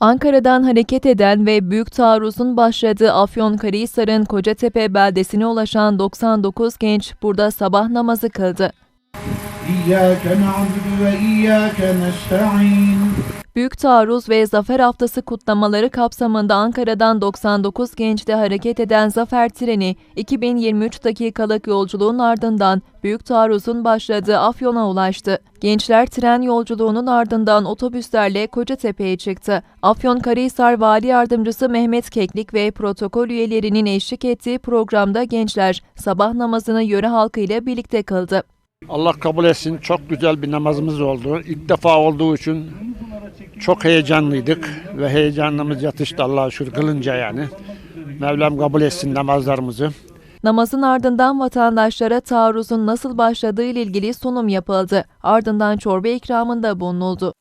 Ankara'dan hareket eden ve büyük taarruzun başladığı Afyonkarahisar'ın Kocatepe beldesine ulaşan 99 genç burada sabah namazı kıldı. Büyük Taarruz ve Zafer Haftası kutlamaları kapsamında Ankara'dan 99 gençte hareket eden Zafer Treni, 2023 dakikalık yolculuğun ardından Büyük Taarruz'un başladığı Afyon'a ulaştı. Gençler tren yolculuğunun ardından otobüslerle Kocatepe'ye çıktı. Afyon Karahisar Vali Yardımcısı Mehmet Keklik ve protokol üyelerinin eşlik ettiği programda gençler sabah namazını yöre halkı ile birlikte kıldı. Allah kabul etsin. Çok güzel bir namazımız oldu. İlk defa olduğu için çok heyecanlıydık ve heyecanımız yatıştı Allah'a şükür kılınca yani. Mevlam kabul etsin namazlarımızı. Namazın ardından vatandaşlara taarruzun nasıl başladığı ile ilgili sunum yapıldı. Ardından çorba ikramında bulunuldu.